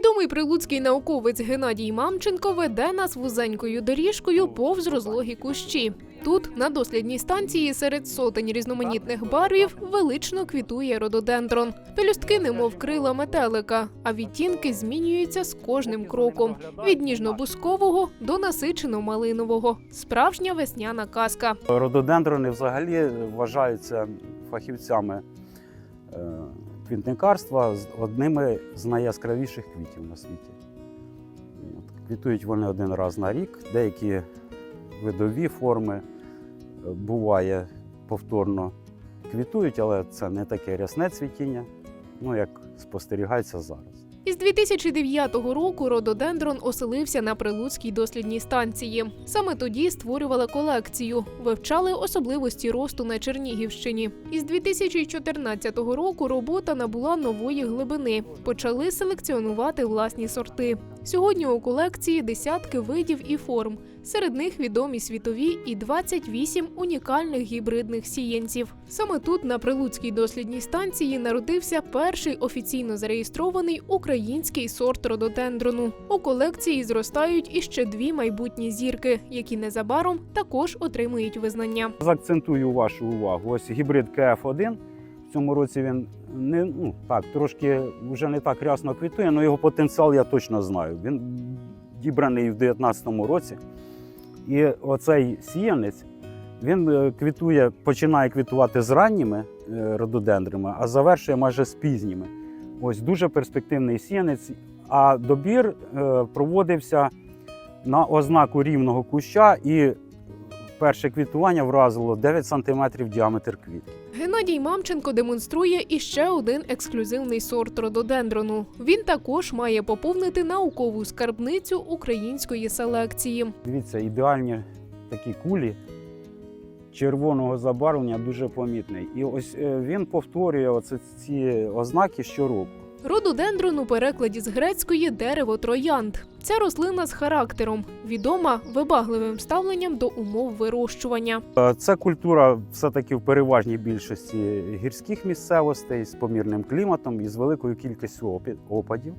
Відомий прилуцький науковець Геннадій Мамченко веде нас вузенькою доріжкою повз розлогі кущі. Тут, на дослідній станції, серед сотень різноманітних барвів велично квітує рододендрон. Пелюстки немов крила метелика, а відтінки змінюються з кожним кроком від ніжно-бускового до насичено-малинового. Справжня весняна казка. Рододендрони взагалі вважаються фахівцями е, квітникарства з одними з найяскравіших квітів на світі. Квітують вони один раз на рік, деякі видові форми е, буває повторно квітують, але це не таке рясне цвітіння, ну як спостерігається зараз. Із 2009 року рододендрон оселився на Прилуцькій дослідній станції. Саме тоді створювали колекцію, вивчали особливості росту на Чернігівщині. Із 2014 року робота набула нової глибини. Почали селекціонувати власні сорти. Сьогодні у колекції десятки видів і форм. Серед них відомі світові і 28 унікальних гібридних сіянців. Саме тут, на Прилуцькій дослідній станції, народився перший офіційно зареєстрований український сорт рододендрону. У колекції зростають іще дві майбутні зірки, які незабаром також отримують визнання. Заакцентую вашу увагу. Ось гібрид КФ1. В цьому році він не ну так, трошки вже не так рясно квітує, але його потенціал я точно знаю. Він дібраний в 2019 році. І оцей сіянець він е, квітує, починає квітувати з ранніми е, рододендрами, а завершує майже з пізніми. Ось дуже перспективний сіянець. А добір е, проводився на ознаку рівного куща і перше квітування вразило 9 см діаметр квітки. Геннадій Мамченко демонструє іще один ексклюзивний сорт рододендрону. Він також має поповнити наукову скарбницю української селекції. Дивіться, ідеальні такі кулі червоного забарвлення дуже помітний. І ось е, він повторює оце ці ознаки щороку. Рододендрон у перекладі з грецької дерево троянд. Ця рослина з характером відома вибагливим ставленням до умов вирощування. Це культура все-таки в переважній більшості гірських місцевостей з помірним кліматом і з великою кількістю опадів.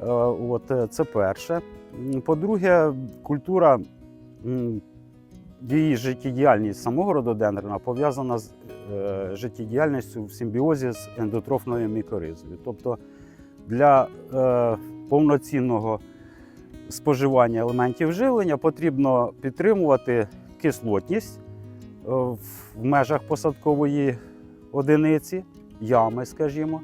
Е, От е, це перше. По-друге, культура її життєдіяльність самого рододендрона пов'язана з життєдіяльністю в симбіозі з ендотрофною мікоризою. Тобто для е, повноцінного споживання елементів живлення потрібно підтримувати кислотність е, в межах посадкової одиниці, ями, скажімо.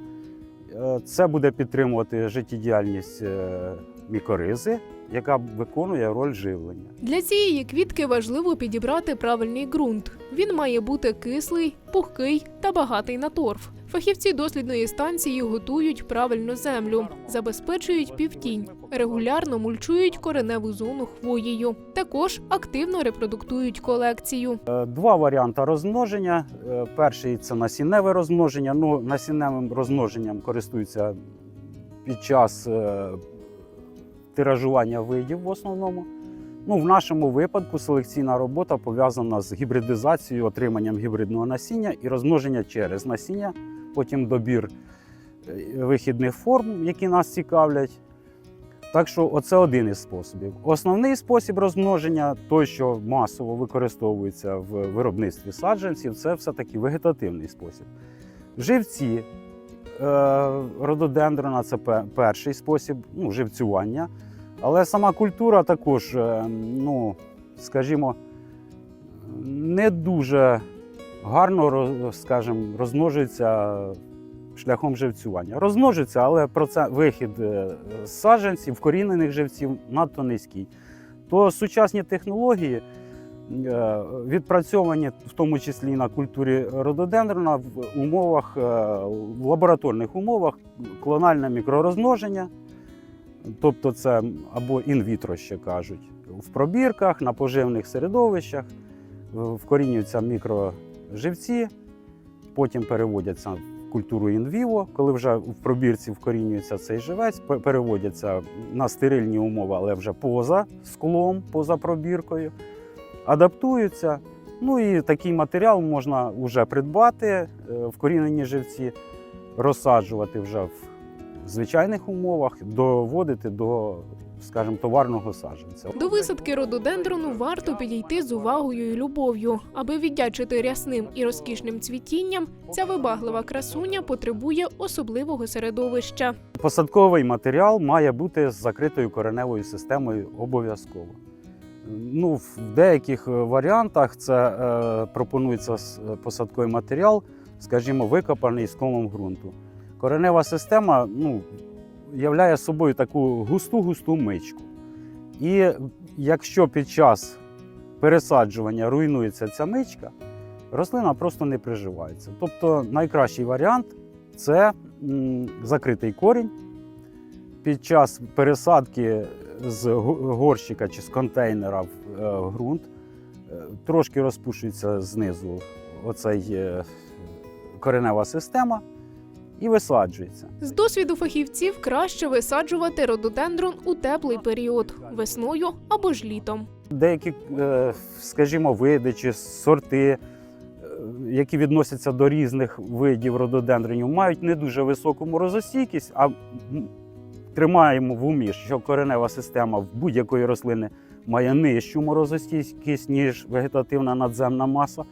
Е, Це буде підтримувати життєдіяльність е, мікоризи, яка виконує роль живлення. Для цієї квітки важливо підібрати правильний ґрунт. Він має бути кислий, пухкий та багатий на торф. Фахівці дослідної станції готують правильну землю, забезпечують півтінь, регулярно мульчують кореневу зону хвоєю. Також активно репродуктують колекцію. Е, Два варіанти розмноження. Е, Перший це насінневе розмноження. Ну, насінневим розмноженням користуються під час е, тиражування видів в основному. Ну, в нашому випадку селекційна робота пов'язана з гібридизацією, отриманням гібридного насіння і розмноження через насіння, потім добір е, вихідних форм, які нас цікавлять. Так що оце один із способів. Основний спосіб розмноження, той, що масово використовується в виробництві саджанців, це все-таки вегетативний спосіб. Живці е, рододендрона це пе- перший спосіб ну, живцювання. Але сама культура також, е, ну, скажімо, не дуже гарно скажімо, розмножується шляхом живцювання. Розмножується, але процент, вихід е, саджанців, вкорінених живців надто низький. То сучасні технології, е, відпрацьовані в тому числі на культурі рододендрона в умовах, в лабораторних умовах, клональне мікророзмноження, тобто це або інвітро ще кажуть, в пробірках, на поживних середовищах, вкорінюються мікроживці, потім переводяться в культуру інвіво, коли вже в пробірці вкорінюється цей живець, переводяться на стерильні умови, але вже поза склом, поза пробіркою, адаптуються. Ну і такий матеріал можна вже придбати, е, вкорінені живці, розсаджувати вже в звичайних умовах доводити до, скажімо, товарного саджанця. До висадки рододендрону варто підійти з увагою і любов'ю. Аби віддячити рясним і розкішним цвітінням, ця вибаглива красуня потребує особливого середовища. Посадковий матеріал має бути з закритою кореневою системою обов'язково. Ну, в деяких варіантах це е, пропонується посадковий матеріал, скажімо, викопаний з комом ґрунту. Коренева система ну, являє собою таку густу-густу мичку. І якщо під час пересаджування руйнується ця мичка, рослина просто не приживається. Тобто найкращий варіант це закритий корінь. Під час пересадки з горщика чи з контейнера в е, ґрунт е, трошки розпушується знизу оцей е, коренева система і висаджується. З досвіду фахівців краще висаджувати рододендрон у теплий період весною або ж літом. Деякі, е, скажімо, види чи сорти, е, які відносяться до різних видів рододендронів, мають не дуже високу морозостійкість, а тримаємо в умі, що коренева система в будь-якої рослини має нижчу морозостійкість, ніж вегетативна надземна маса.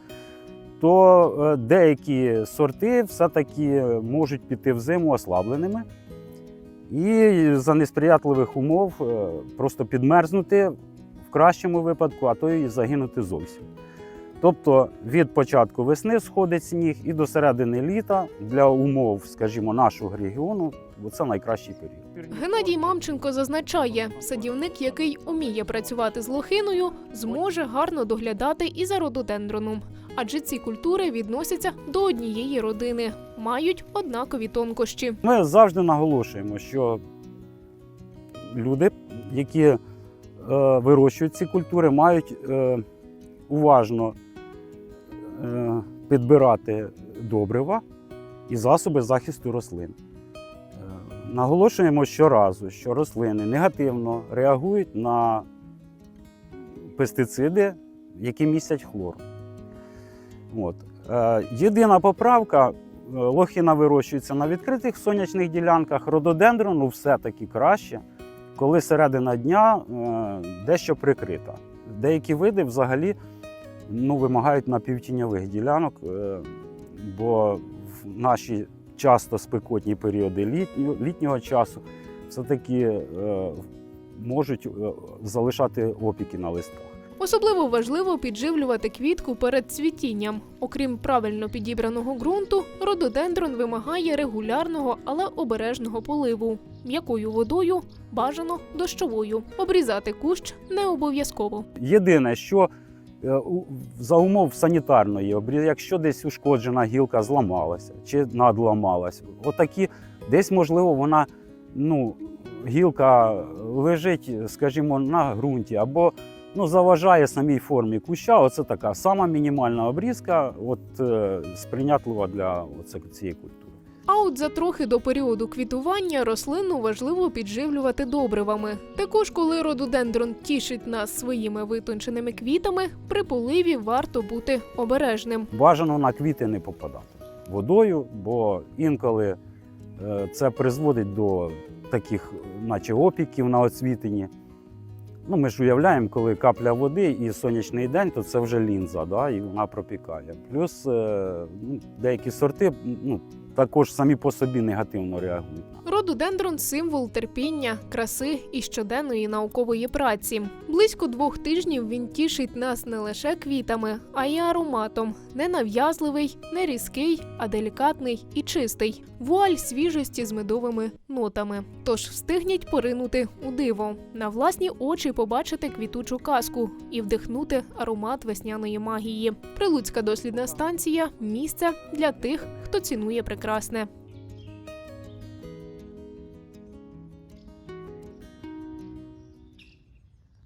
То е, деякі сорти все-таки можуть піти в зиму ослабленими і за несприятливих умов е, просто підмерзнути в кращому випадку, а то і загинути зовсім. Тобто від початку весни сходить сніг і до середини літа для умов, скажімо, нашого регіону це найкращий період. Геннадій Мамченко зазначає, садівник, який уміє працювати з лохиною, зможе гарно доглядати і за рододендроном, адже ці культури відносяться до однієї родини, мають однакові тонкощі. Ми завжди наголошуємо, що люди, які е, вирощують ці культури, мають е, уважно е, підбирати добрива і засоби захисту рослин. Наголошуємо щоразу, що рослини негативно реагують на пестициди, які містять хлор. От. Е, єдина поправка Е, Лохіна вирощується на відкритих сонячних ділянках. Рододендрону все-таки краще, коли середина дня е, дещо прикрита. Деякі види взагалі ну, вимагають напівтіньових ділянок, е, бо в наші часто спекотні періоди літнього, літнього часу все-таки е, можуть е, залишати опіки на листках. Особливо важливо підживлювати квітку перед цвітінням. Окрім правильно підібраного ґрунту, рододендрон вимагає регулярного, але обережного поливу. М'якою водою бажано дощовою. Обрізати кущ не обов'язково. Єдине, що за умов санітарної обріз, якщо десь ушкоджена гілка зламалася чи надламалась, отакі, десь, можливо, вона ну, гілка лежить, скажімо, на ґрунті або ну, заважає самій формі куща. Оце така сама мінімальна обрізка, от, е, сприйнятлива для цієї культури. А от за трохи до періоду квітування рослину важливо підживлювати добривами. Також, коли рододендрон тішить нас своїми витонченими квітами, при поливі варто бути обережним. Бажано на квіти не попадати водою, бо інколи е, це призводить до таких, наче опіків на оцвітенні. Ну, ми ж уявляємо, коли капля води і сонячний день, то це вже лінза, да, і вона пропікає. Плюс е, ну, деякі сорти ну, також самі по собі негативно реагують. Рододендрон символ терпіння, краси і щоденної наукової праці. Близько двох тижнів він тішить нас не лише квітами, а й ароматом. Не нав'язливий, не різкий, а делікатний і чистий. Вуаль свіжості з медовими нотами. Тож встигніть поринути у диво, на власні очі побачити квітучу казку і вдихнути аромат весняної магії. Прилуцька дослідна станція місце для тих, хто цінує прекрасне.